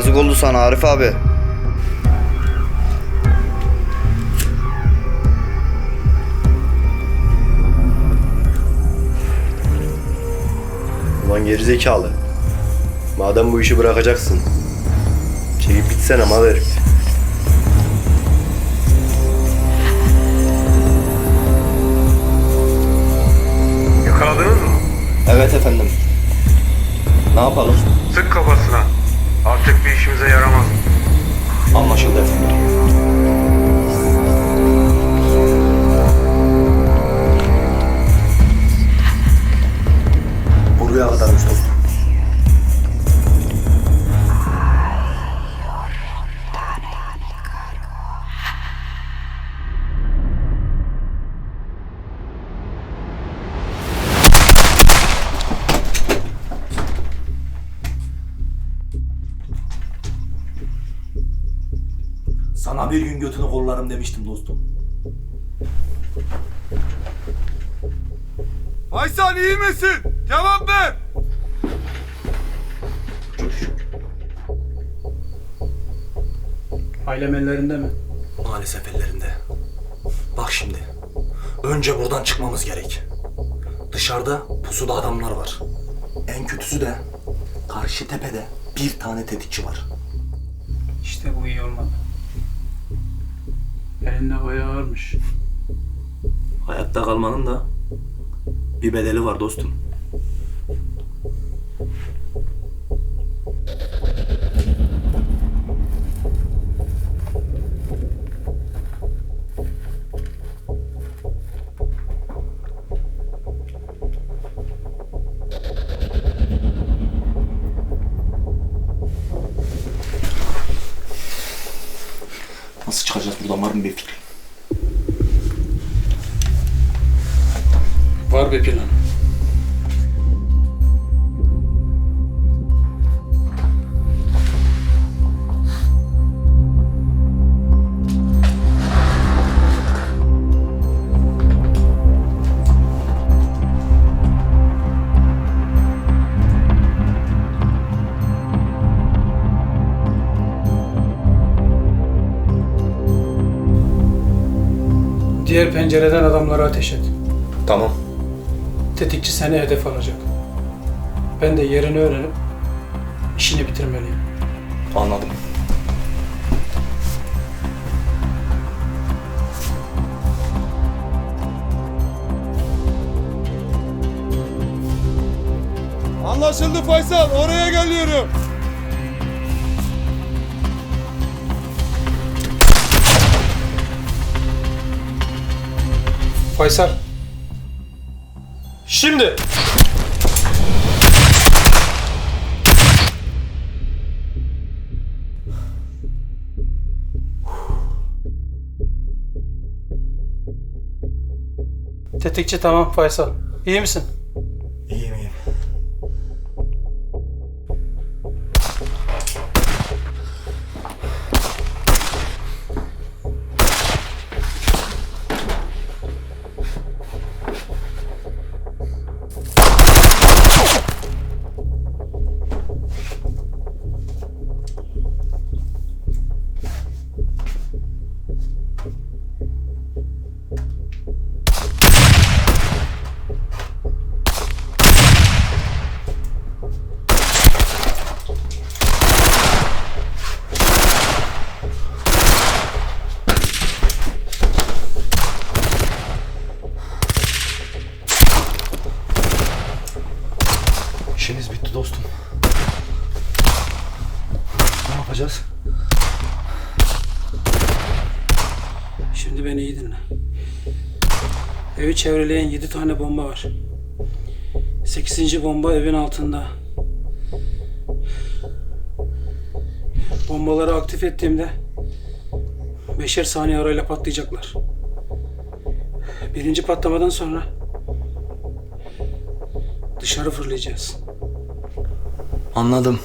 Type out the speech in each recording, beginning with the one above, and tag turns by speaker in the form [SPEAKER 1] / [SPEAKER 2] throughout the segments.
[SPEAKER 1] Yazık oldu sana Arif abi.
[SPEAKER 2] Ulan gerizekalı. Madem bu işi bırakacaksın. Çekip gitsene mal herif.
[SPEAKER 3] Yakaladınız mı?
[SPEAKER 2] Evet efendim. Ne yapalım?
[SPEAKER 3] Sık kafasına. Artık bir işimize yaramaz.
[SPEAKER 2] Anlaşıldı efendim. Buraya kadarmış dostum.
[SPEAKER 4] Sana bir gün götünü kollarım demiştim dostum.
[SPEAKER 3] Aysel iyi misin? Cevap ver.
[SPEAKER 5] Ailem ellerinde mi?
[SPEAKER 4] Maalesef ellerinde. Bak şimdi. Önce buradan çıkmamız gerek. Dışarıda pusuda adamlar var. En kötüsü de karşı tepede bir tane tetikçi var.
[SPEAKER 5] İşte bu iyi olmadı. Elinde bayağı ağırmış.
[SPEAKER 4] Hayatta kalmanın da bir bedeli var dostum.
[SPEAKER 5] Pencereden adamlara ateş et.
[SPEAKER 2] Tamam.
[SPEAKER 5] Tetikçi seni hedef alacak. Ben de yerini öğrenip işini bitirmeliyim.
[SPEAKER 4] Anladım.
[SPEAKER 3] Anlaşıldı Faysal. Oraya geliyorum.
[SPEAKER 5] Faysal. Şimdi. Tetikçi tamam Faysal. İyi misin? Evi çevreleyen 7 tane bomba var. 8. bomba evin altında. Bombaları aktif ettiğimde beşer saniye arayla patlayacaklar. Birinci patlamadan sonra dışarı fırlayacağız.
[SPEAKER 4] Anladım.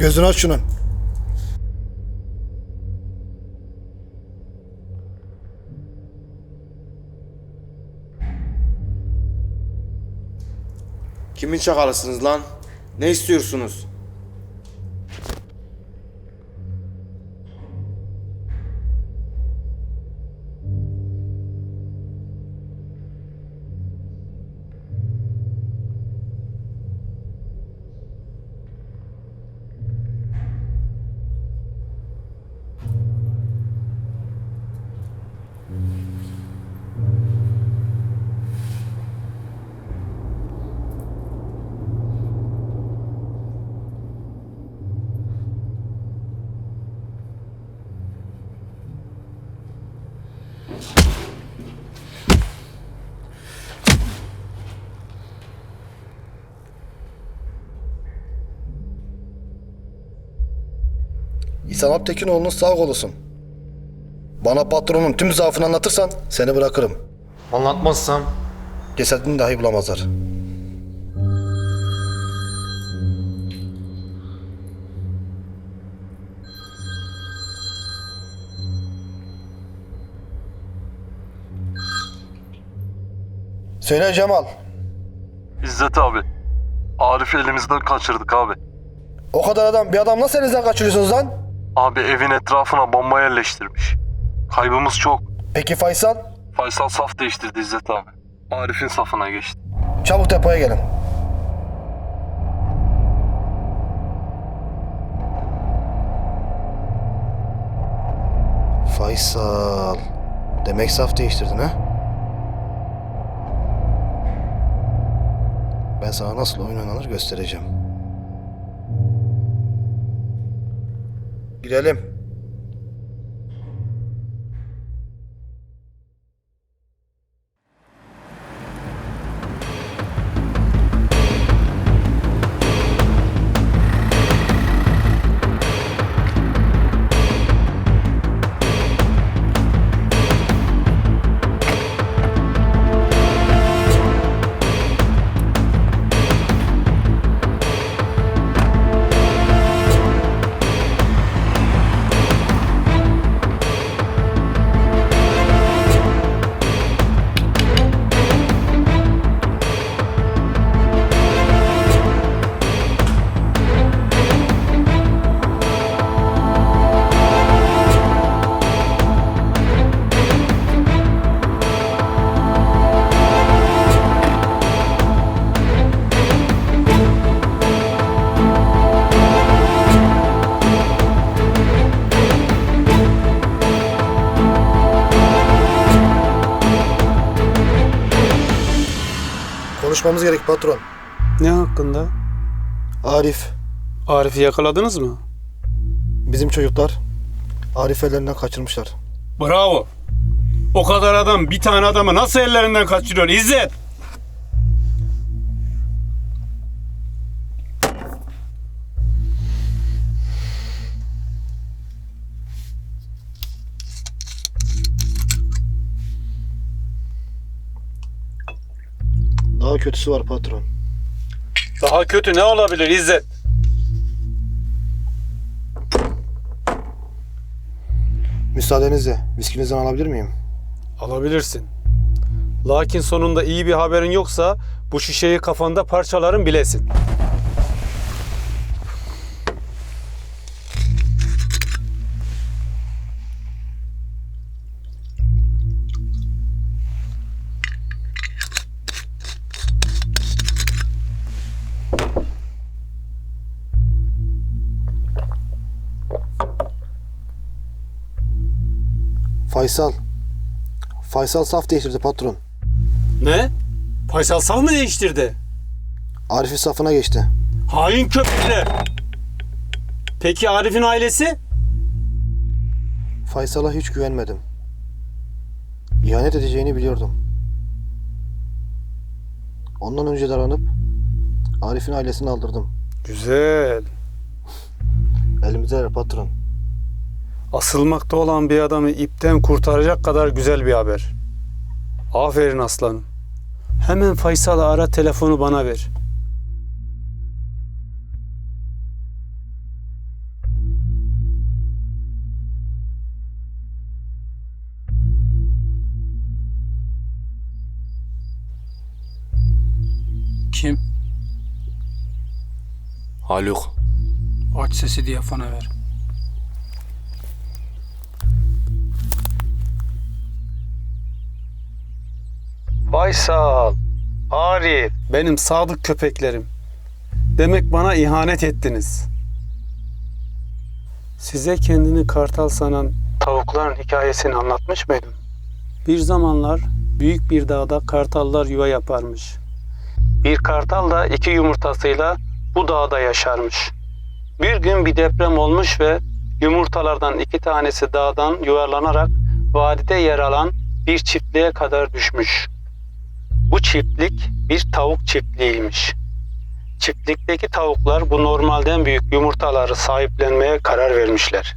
[SPEAKER 6] Gözünü aç şunun.
[SPEAKER 3] Kimin çakalısınız lan? Ne istiyorsunuz?
[SPEAKER 6] İhsan Alptekinoğlu'nun sağ kolusun. Bana patronun tüm zaafını anlatırsan seni bırakırım.
[SPEAKER 7] Anlatmazsam
[SPEAKER 6] Cesedini dahi bulamazlar. Söyle Cemal.
[SPEAKER 7] İzzet abi. Arif'i elimizden kaçırdık abi.
[SPEAKER 6] O kadar adam bir adam nasıl elinizden kaçırıyorsunuz lan?
[SPEAKER 7] Abi evin etrafına bomba yerleştirmiş. Kaybımız çok.
[SPEAKER 6] Peki Faysal?
[SPEAKER 7] Faysal saf değiştirdi İzzet abi. Arif'in safına geçti.
[SPEAKER 6] Çabuk depoya gelin. Faysal. Demek saf değiştirdin ha? Ben sana nasıl oyun oynanır göstereceğim. Girelim. Konuşmamız gerek patron.
[SPEAKER 5] Ne hakkında?
[SPEAKER 6] Arif,
[SPEAKER 5] Arif'i yakaladınız mı?
[SPEAKER 6] bizim çocuklar Arif ellerinden kaçırmışlar.
[SPEAKER 8] Bravo. O kadar adam bir tane adamı nasıl ellerinden kaçırıyor İzzet?
[SPEAKER 6] Kötüsü var patron.
[SPEAKER 8] Daha kötü ne olabilir İzzet?
[SPEAKER 6] Müsaadenizle viskinizden alabilir miyim?
[SPEAKER 8] Alabilirsin. Lakin sonunda iyi bir haberin yoksa bu şişeyi kafanda parçalarım bilesin.
[SPEAKER 6] Faysal. Faysal saf değiştirdi patron.
[SPEAKER 8] Ne? Faysal saf mı değiştirdi?
[SPEAKER 6] Arif'in safına geçti.
[SPEAKER 8] Hain köpekler. Peki Arif'in ailesi?
[SPEAKER 6] Faysal'a hiç güvenmedim. İhanet edeceğini biliyordum. Ondan önce davranıp Arif'in ailesini aldırdım.
[SPEAKER 8] Güzel.
[SPEAKER 6] Elimizde patron.
[SPEAKER 8] Asılmakta olan bir adamı ipten kurtaracak kadar güzel bir haber. Aferin aslanım. Hemen Faysal'ı ara telefonu bana ver.
[SPEAKER 5] Kim?
[SPEAKER 3] Haluk.
[SPEAKER 5] Aç sesi diyafona ver.
[SPEAKER 8] Faysal, Arif, benim sadık köpeklerim. Demek bana ihanet ettiniz. Size kendini kartal sanan tavukların hikayesini anlatmış mıydım? Bir zamanlar büyük bir dağda kartallar yuva yaparmış. Bir kartal da iki yumurtasıyla bu dağda yaşarmış. Bir gün bir deprem olmuş ve yumurtalardan iki tanesi dağdan yuvarlanarak vadide yer alan bir çiftliğe kadar düşmüş. Bu çiftlik bir tavuk çiftliğiymiş. Çiftlikteki tavuklar bu normalden büyük yumurtaları sahiplenmeye karar vermişler.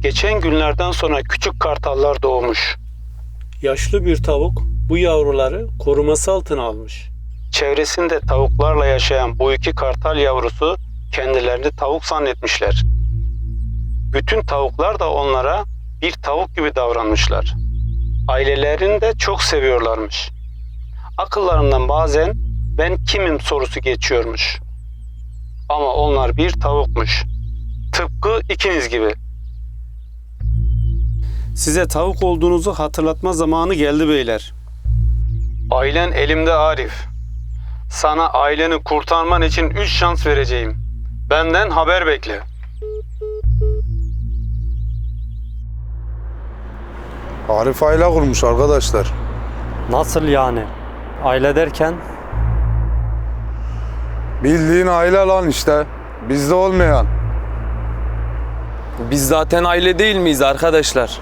[SPEAKER 8] Geçen günlerden sonra küçük kartallar doğmuş. Yaşlı bir tavuk bu yavruları koruması altına almış. Çevresinde tavuklarla yaşayan bu iki kartal yavrusu kendilerini tavuk zannetmişler. Bütün tavuklar da onlara bir tavuk gibi davranmışlar. Ailelerini de çok seviyorlarmış. Akıllarından bazen ben kimim sorusu geçiyormuş. Ama onlar bir tavukmuş. Tıpkı ikiniz gibi. Size tavuk olduğunuzu hatırlatma zamanı geldi beyler. Ailen elimde Arif. Sana aileni kurtarman için üç şans vereceğim. Benden haber bekle.
[SPEAKER 7] Arif aile kurmuş arkadaşlar.
[SPEAKER 8] Nasıl yani? Aile derken?
[SPEAKER 7] Bildiğin aile lan işte. Bizde olmayan.
[SPEAKER 9] Biz zaten aile değil miyiz arkadaşlar?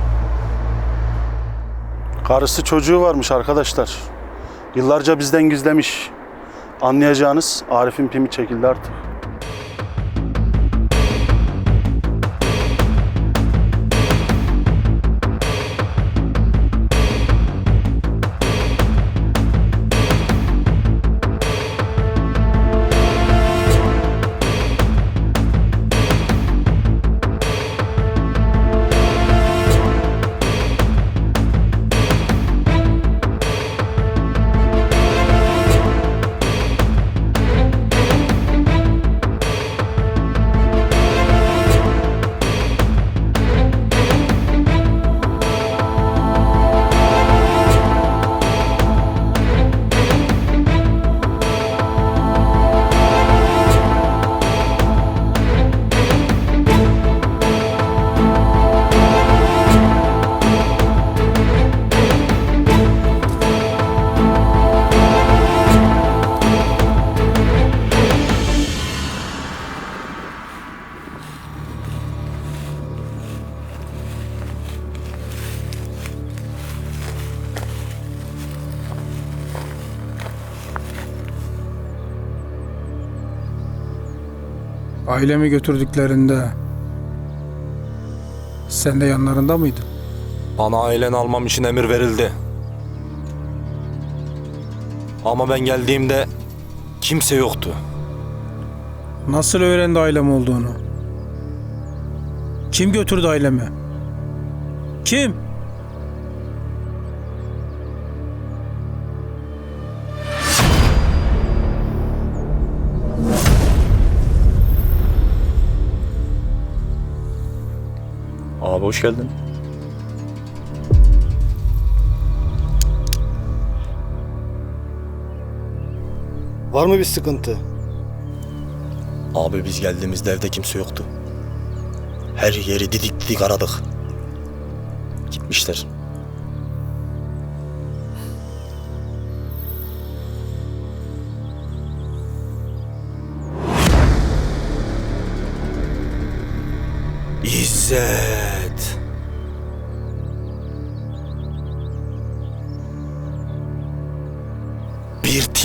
[SPEAKER 10] Karısı çocuğu varmış arkadaşlar. Yıllarca bizden gizlemiş. Anlayacağınız Arif'in pimi çekildi artık.
[SPEAKER 11] Ailemi götürdüklerinde sen de yanlarında mıydın?
[SPEAKER 4] Bana aileni almam için emir verildi. Ama ben geldiğimde kimse yoktu.
[SPEAKER 11] Nasıl öğrendi ailem olduğunu? Kim götürdü ailemi? Kim?
[SPEAKER 4] Abi hoş geldin.
[SPEAKER 6] Var mı bir sıkıntı?
[SPEAKER 4] Abi biz geldiğimizde evde kimse yoktu. Her yeri didik didik aradık. Gitmişler. İzzet.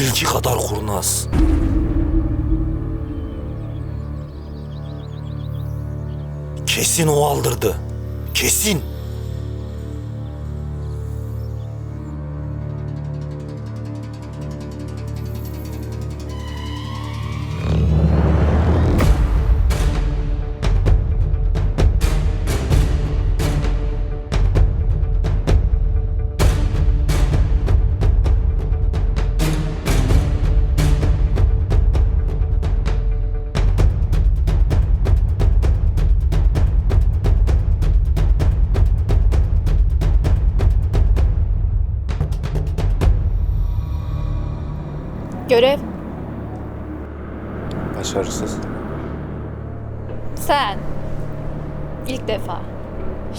[SPEAKER 4] Tilki kadar kurnaz. Kesin o aldırdı. Kesin.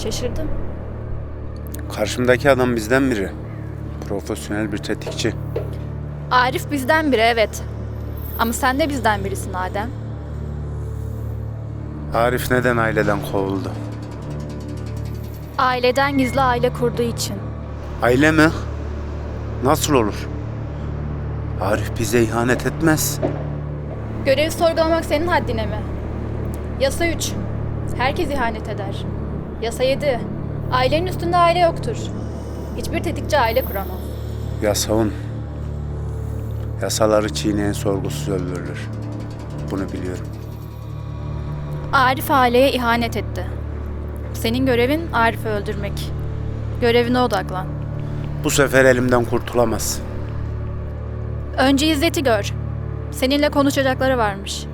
[SPEAKER 12] Şaşırdım.
[SPEAKER 13] Karşımdaki adam bizden biri. Profesyonel bir tetikçi.
[SPEAKER 12] Arif bizden biri evet. Ama sen de bizden birisin Adem.
[SPEAKER 13] Arif neden aileden kovuldu?
[SPEAKER 12] Aileden gizli aile kurduğu için.
[SPEAKER 13] Aile mi? Nasıl olur? Arif bize ihanet etmez.
[SPEAKER 12] Görevi sorgulamak senin haddine mi? Yasa 3. Herkes ihanet eder. Yasa 7. Ailenin üstünde aile yoktur. Hiçbir tetikçi aile kuramaz.
[SPEAKER 13] Yasağın. Yasaları çiğneyen sorgusuz öldürülür. Bunu biliyorum.
[SPEAKER 12] Arif aileye ihanet etti. Senin görevin Arif'i öldürmek. Görevine odaklan.
[SPEAKER 13] Bu sefer elimden kurtulamaz.
[SPEAKER 12] Önce İzzet'i gör. Seninle konuşacakları varmış.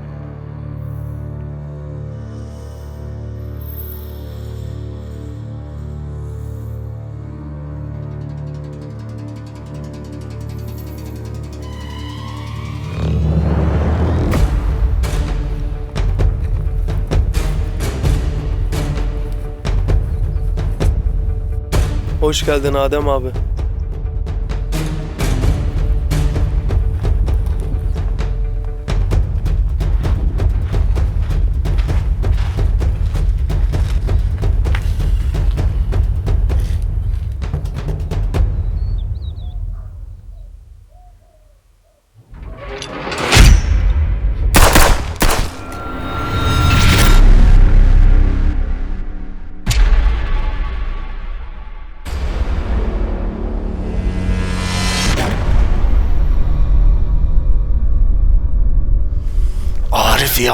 [SPEAKER 9] Hoş geldin Adem abi.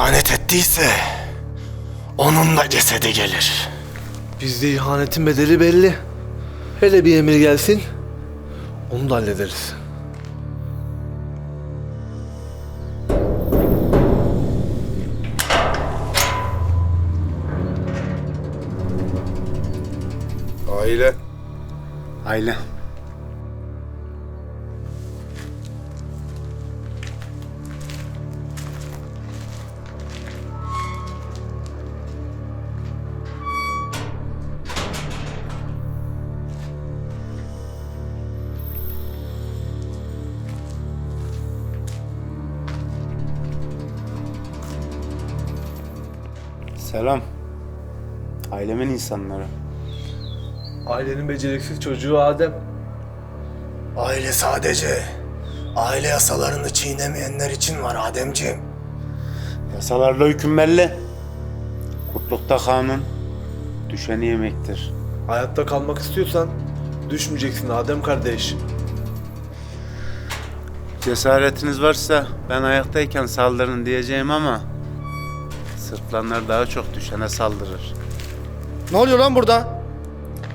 [SPEAKER 4] İhanet ettiyse onun da cesedi gelir.
[SPEAKER 14] Bizde ihanetin bedeli belli. Hele bir emir gelsin. Onu da hallederiz.
[SPEAKER 3] Aile.
[SPEAKER 13] Aile. Selam. Ailemin insanları.
[SPEAKER 14] Ailenin beceriksiz çocuğu Adem.
[SPEAKER 4] Aile sadece aile yasalarını çiğnemeyenler için var Ademciğim.
[SPEAKER 13] Yasalarla hüküm belli. Kurtlukta kanun, düşeni yemektir.
[SPEAKER 14] Hayatta kalmak istiyorsan düşmeyeceksin Adem kardeş.
[SPEAKER 13] Cesaretiniz varsa ben ayaktayken saldırın diyeceğim ama sırtlanlar daha çok düşene saldırır.
[SPEAKER 6] Ne oluyor lan burada?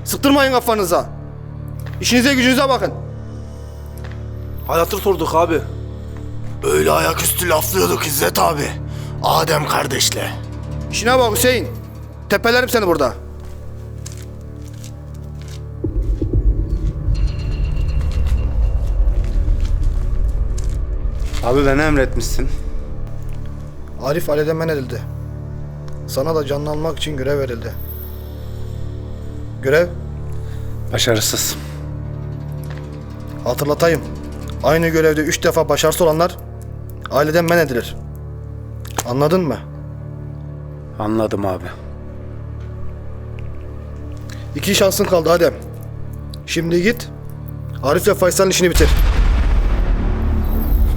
[SPEAKER 6] Sıktırmayın kafanıza. İşinize gücünüze bakın.
[SPEAKER 14] Hayatı sorduk abi.
[SPEAKER 4] Öyle ayaküstü laflıyorduk İzzet abi. Adem kardeşle.
[SPEAKER 6] İşine bak Hüseyin. Tepelerim seni burada.
[SPEAKER 13] Abi beni emretmişsin.
[SPEAKER 6] Arif aileden men edildi. Sana da canını almak için görev verildi. Görev
[SPEAKER 13] Başarısız.
[SPEAKER 6] hatırlatayım. Aynı görevde üç defa başarısız olanlar aileden men edilir. Anladın mı?
[SPEAKER 13] Anladım abi.
[SPEAKER 6] İki şansın kaldı Adem. Şimdi git. Arif'le Faysal'ın işini bitir.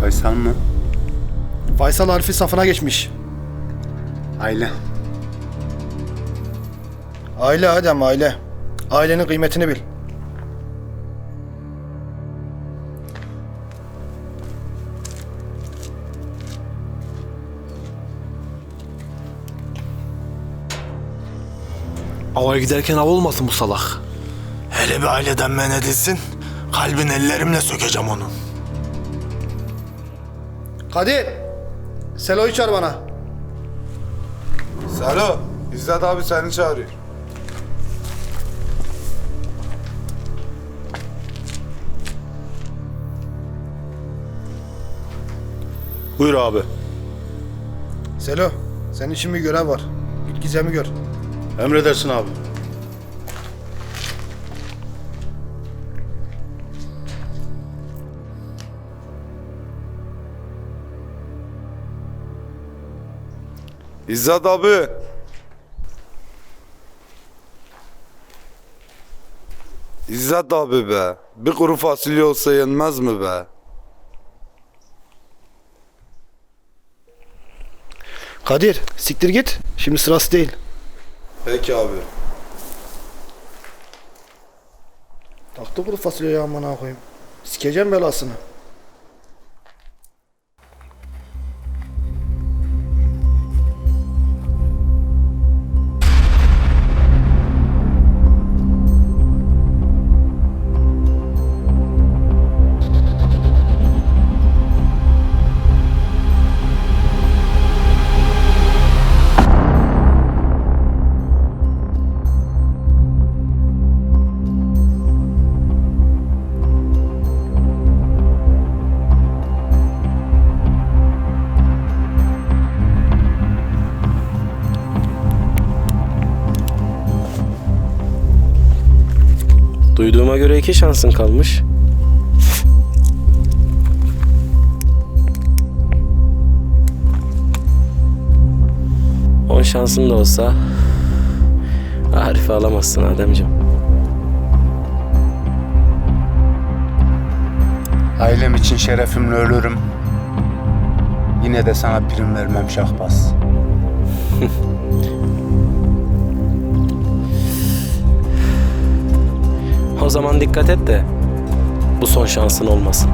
[SPEAKER 13] Faysal mı?
[SPEAKER 6] Faysal Arif'in safına geçmiş.
[SPEAKER 13] Aile.
[SPEAKER 6] Aile Adem aile. Ailenin kıymetini bil.
[SPEAKER 14] Avaya giderken av olmasın bu salak.
[SPEAKER 4] Hele bir aileden men edilsin. Kalbin ellerimle sökeceğim onu.
[SPEAKER 6] Kadir. Selo'yu çağır bana.
[SPEAKER 3] Selo. İzzet abi seni çağırıyor.
[SPEAKER 13] Buyur abi.
[SPEAKER 6] Selo, senin için bir görev var. Git Gizem'i gör.
[SPEAKER 13] Emredersin abi.
[SPEAKER 3] İzzet abi. İzzet abi be. Bir kuru fasulye olsa yenmez mi be?
[SPEAKER 6] Kadir, siktir git. Şimdi sırası değil.
[SPEAKER 3] Peki abi.
[SPEAKER 6] Taktı kuru fasulyeyi amına koyayım. Sikeceğim belasını.
[SPEAKER 15] İki şansın kalmış. On şansın da olsa Arif'i alamazsın Ademciğim.
[SPEAKER 13] Ailem için şerefimle ölürüm. Yine de sana prim vermem Şahbaz.
[SPEAKER 15] O zaman dikkat et de bu son şansın olmasın.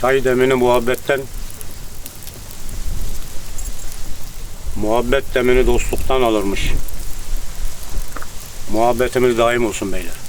[SPEAKER 13] Çay demini muhabbetten, muhabbet demini dostluktan alırmış. Muhabbetimiz daim olsun beyler.